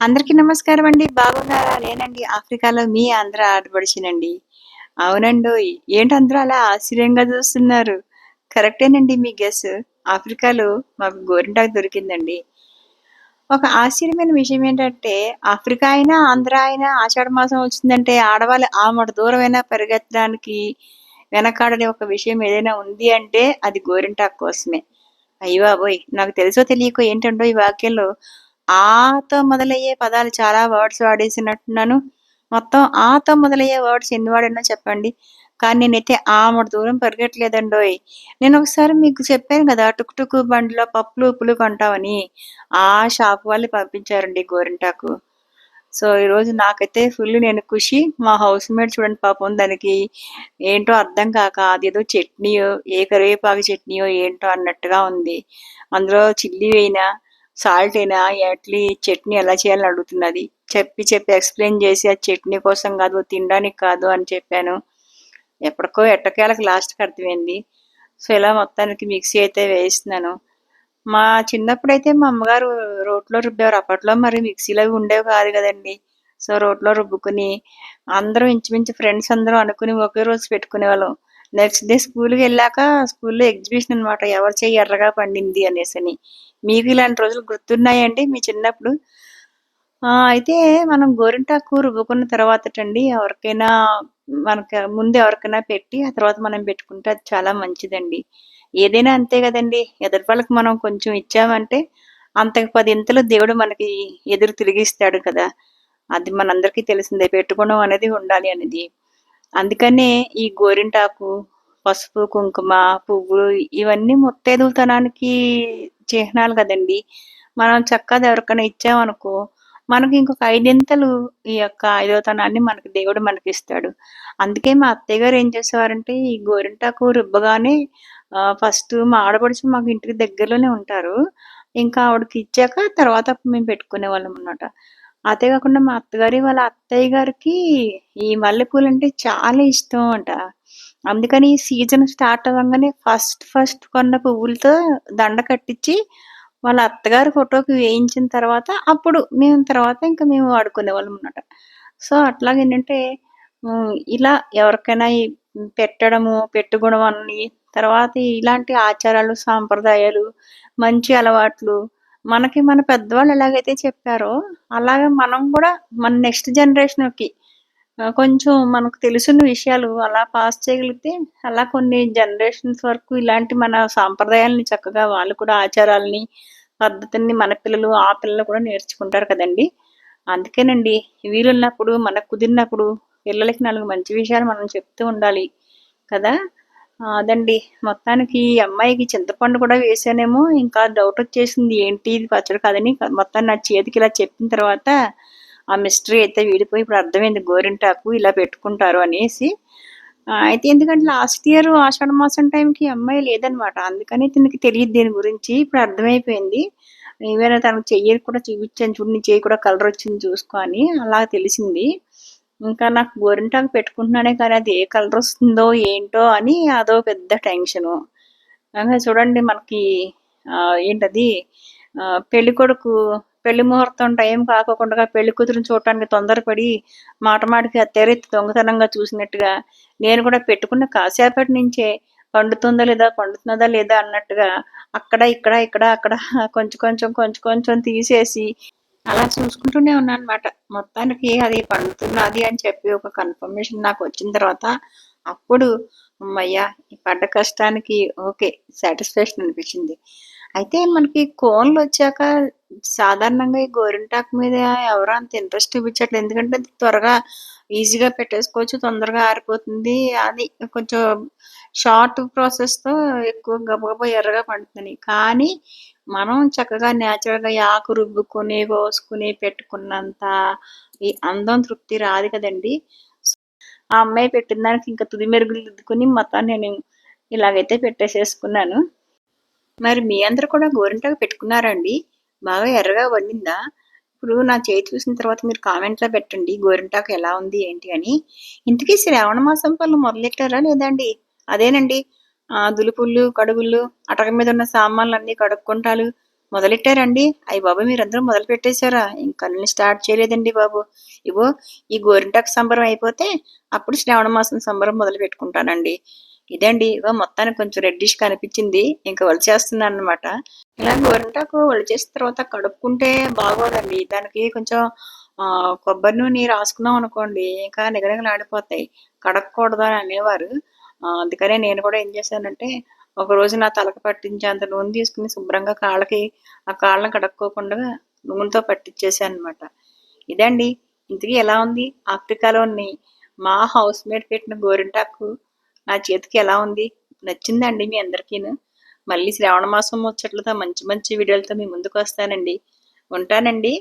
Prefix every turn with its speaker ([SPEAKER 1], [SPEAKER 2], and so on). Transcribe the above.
[SPEAKER 1] అందరికీ నమస్కారం అండి. బాగున్నారా? నేనండి ఆఫ్రికాలో మీ ఆంధ్ర ఆడపడిచినండి. అవునండి ఏంటి అందరూ అలా ఆశ్చర్యంగా చూస్తున్నారు? కరెక్టేనండి మీ గెస్ ఆఫ్రికాలో మాకు గోరింటాకు దొరికిందండి. ఒక ఆశ్చర్యమైన విషయం ఏంటంటే ఆఫ్రికా అయినా ఆంధ్ర అయినా ఆషాఢ మాసం వచ్చిందంటే ఆడవాళ్ళు ఆమడ దూరమైనా పరిగెత్తడానికి వెనకాడని ఒక విషయం ఏదైనా ఉంది అంటే అది గోరింటాకు కోసమే. అయ్యో బాబోయ్ నాకు తెలుసో తెలియకో ఏంటండో ఈ వాక్యంలో. ఆతో మొదలయ్యే పదాలు చాలా వర్డ్స్ వాడేసినట్టున్నాను. మొత్తం ఆతో మొదలయ్యే వర్డ్స్ ఎన్ని వాడినో చెప్పండి. కానీ నేనైతే ఆమడ దూరం పరిగెట్టలేదండోయ్ నేను ఒకసారి మీకు చెప్పాను కదా టుక్ టుక్ బండిలో పప్పులు ఉప్పులు కొంటామని ఆ షాప్ వాళ్ళు పంపించారండి గోరింటాకు. సో ఈరోజు నాకైతే ఫుల్ నేను ఖుషి. మా హౌస్ మేట్ చూడండి పాపం దానికి ఏంటో అర్థం కాక అదేదో చట్నీయో ఏ కరివేపాకు చట్నీయో ఏంటో అన్నట్టుగా ఉంది. అందులో చిల్లీ వేయినా సాల్ట్ అయినా ఎట్లీ చట్నీ ఎలా చేయాలని అడుగుతున్నది. చెప్పి చెప్పి ఎక్స్ప్లెయిన్ చేసి ఆ చట్నీ కోసం కాదు తినడానికి కాదు అని చెప్పాను. ఎప్పటికో ఎట్టకేలకు లాస్ట్కి అర్థమైంది. సో ఇలా మొత్తానికి మిక్సీ అయితే వేయిస్తున్నాను మా చిన్నప్పుడైతే మా అమ్మగారు రోట్లో రుబ్బేవారు. అప్పట్లో మరి మిక్సీలు అవి ఉండేవి కాదు కదండి. సో రోట్లో రుబ్బుకుని అందరూ ఇంచుమించు ఫ్రెండ్స్ అందరూ అనుకుని ఒకే రోజు పెట్టుకునేవాళ్ళం. నెక్స్ట్ డే స్కూల్కి వెళ్ళాక స్కూల్లో ఎగ్జిబిషన్ అనమాట ఎవరి చేయి ఎర్రగా పండింది అనేసని. మీకు ఇలాంటి రోజులు గుర్తున్నాయండి మీ చిన్నప్పుడు? అయితే మనం గోరింటాకు రుబ్బుకున్న తర్వాత అండి ఎవరికైనా మనకి ముందు ఎవరికైనా పెట్టి ఆ తర్వాత మనం పెట్టుకుంటే అది చాలా మంచిదండి. ఏదైనా అంతే కదండి. ఎదుటి వాళ్ళకి మనం కొంచెం ఇచ్చామంటే అంతకు పదింతలు దేవుడు మనకి ఎదురు తిరిగిస్తాడు కదా. అది మనందరికీ తెలిసిందే. పెట్టుకోవడం అనేది ఉండాలి అనేది. అందుకనే ఈ గోరింటాకు పసుపు కుంకుమ పువ్వులు ఇవన్నీ ముత్తైదుతనానికి చిహ్నాలు కదండి. మనం చక్కగా ఎవరికైనా ఇచ్చామనుకో మనకి ఇంకొక ఐదింతలు ఈ యొక్క ఐదవతనాన్ని మనకి దేవుడు మనకి ఇస్తాడు అందుకే మా అత్తయ్య గారు ఏం చేసేవారంటే ఈ గోరింటాకు రుబ్బగానే ఫస్ట్ మా ఆడపడుచు మాకు ఇంటికి దగ్గరలోనే ఉంటారు. ఇంకా ఆవిడకి ఇచ్చాక తర్వాత మేము పెట్టుకునే వాళ్ళం అనమాట అదే కాకుండా మా అత్తగారి వాళ్ళ అత్తయ్య గారికి ఈ మల్లెపూలు అంటే చాలా ఇష్టం అంట. అందుకని ఈ సీజన్ స్టార్ట్ అవ్వగానే ఫస్ట్ ఫస్ట్ కొన్న పువ్వులతో దండ కట్టించి వాళ్ళ అత్తగారి ఫోటోకి వేయించిన తర్వాత అప్పుడు మేము తర్వాత ఇంకా మేము వాడుకునే వాళ్ళం అనమాట సో అట్లాగే ఏంటంటే ఇలా ఎవరికైనా పెట్టడము పెట్టుకోవడం అని తర్వాత ఇలాంటి ఆచారాలు సాంప్రదాయాలు మంచి అలవాట్లు మనకి మన పెద్దవాళ్ళు ఎలాగైతే చెప్పారో అలాగే మనం కూడా మన నెక్స్ట్ జనరేషన్కి కొంచెం మనకు తెలిసిన విషయాలు అలా పాస్ చేయగలిగితే అలా కొన్ని జనరేషన్స్ వరకు ఇలాంటి మన సాంప్రదాయాలని చక్కగా వాళ్ళు కూడా ఆచారాలని పద్ధతిని మన పిల్లలు ఆ పిల్లలు కూడా నేర్చుకుంటారు కదండి. అందుకేనండి వీలున్నప్పుడు మనకు కుదిరినప్పుడు పిల్లలకి నాలుగు మంచి విషయాలు మనం చెప్తూ ఉండాలి కదా. అదండి. మొత్తానికి ఈ అమ్మాయికి చింతపండు కూడా వేసానేమో ఇంకా డౌట్ వచ్చేసింది ఏంటి ఇది పచ్చడి కాదని. మొత్తం నా చేతికి ఇలా చెప్పిన తర్వాత ఆ మిస్టరీ అయితే వీడిపోయి ఇప్పుడు అర్థమైంది గోరింటాకు ఇలా పెట్టుకుంటారు అనేసి. అయితే ఎందుకంటే లాస్ట్ ఇయర్ ఆషాఢ మాసం టైంకి అమ్మాయి లేదనమాట అందుకని తనకి తెలియదు దీని గురించి. ఇప్పుడు అర్థమైపోయింది. ఏమైనా తనకు చెయ్యి కూడా చూపించాను చూడు నీ చెయ్యి కూడా కలర్ వచ్చింది చూసుకొని అలా తెలిసింది. ఇంకా నాకు గోరింటాకు పెట్టుకుంటున్నానే కానీ అది ఏ కలర్ వస్తుందో ఏంటో అని అదో పెద్ద టెన్షను ఇంకా చూడండి మనకి ఏంటది? పెళ్ళికొడుకు పెళ్ళి ముహూర్తం టైం కాకోకుండా పెళ్ళి కూతురుని చూడటానికి తొందరపడి మాట మాటకి తెరెత్తి దొంగతనంగా చూసినట్టుగా నేను కూడా పెట్టుకున్న కాసేపటి నుంచే పండుతుందా లేదా పండుతున్నదా లేదా అన్నట్టుగా అక్కడ ఇక్కడ ఇక్కడ అక్కడ కొంచెం కొంచెం కొంచెం కొంచెం తీసేసి అలా చూసుకుంటూనే ఉన్నాను అనమాట మొత్తానికి అది పండుతున్నది అని చెప్పి ఒక కన్ఫర్మేషన్ నాకు వచ్చిన తర్వాత అప్పుడు అమ్మయ్యా ఈ పడ్డ కష్టానికి ఓకే సాటిస్ఫాక్షన్ అనిపించింది. అయితే మనకి కోన్లు వచ్చాక సాధారణంగా ఈ గోరింటాకు మీద ఎవరు అంత ఇంట్రెస్ట్ చూపించట్లేదు. ఎందుకంటే అది త్వరగా ఈజీగా పెట్టేసుకోవచ్చు తొందరగా ఆరిపోతుంది. అది కొంచెం షార్ట్ ప్రాసెస్తో ఎక్కువ గబగబా ఎర్రగా పండుతుంది. కానీ మనం చక్కగా న్యాచురల్గా ఆకు రుబ్బుకొని కోసుకుని పెట్టుకున్నంత ఈ అందం తృప్తి రాదు కదండి. ఆ అమ్మాయి పెట్టిన దానికి ఇంకా తుది మెరుగులు దిద్దుకుని మొత్తం నేను ఇలాగైతే పెట్టేసేసుకున్నాను. మరి మీ అందరు కూడా గోరింటాకు పెట్టుకున్నారండి. బాగా ఎర్రగా వండిందా? ఇప్పుడు నా చేయి చూసిన తర్వాత మీరు కామెంట్లో పెట్టండి గోరింటాకు ఎలా ఉంది ఏంటి అని. ఇంతకీ శ్రావణ మాసం పనులు మొదలెట్టారా లేదండి? అదేనండి దులుపుళ్ళు కడుగుళ్ళు అటక మీద ఉన్న సామాన్లు అన్ని కడుక్కుంటాలు మొదలెట్టారండి. అయ్యి బాబు మీరందరూ మొదలు పెట్టేశారా? ఇంకా నేను స్టార్ట్ చేయలేదండి బాబు. ఇగో ఈ గోరింటాకు సంబరం అయిపోతే అప్పుడు శ్రావణ మాసం సంబరం మొదలు పెట్టుకుంటానండి. ఇదండి ఇగో మొత్తానికి కొంచెం రెడ్డిష్ కనిపించింది ఇంకా వలిచేస్తున్నాను అనమాట ఇలా గోరింటాకు వలిచేసిన తర్వాత కడుక్కుంటే బాగోదండి. దానికి కొంచెం కొబ్బరి నూనె రాసుకున్నాం అనుకోండి ఇంకా నిగనిగలాడిపోతాయి. కడగకూడదు అని అనేవారు. అందుకనే నేను కూడా ఏం చేశానంటే ఒక రోజు నా తలకు పట్టించేంత నూనె తీసుకుని శుభ్రంగా కాళ్ళకి ఆ కాళ్ళని కడుక్కోకుండా నూనెతో పట్టించేసాను అనమాట ఇదండి ఇంతకీ ఎలా ఉంది? ఆఫ్రికాలోని మా హౌస్ మేట్ పెట్టిన గోరింటాకు నా చేతికి ఎలా ఉంది? నచ్చిందండి మీ అందరికీను. మళ్ళీ శ్రావణ మాసం ముచ్చట్లతో మంచి మంచి వీడియోలతో మీ ముందుకు వస్తానండి ఉంటానండి.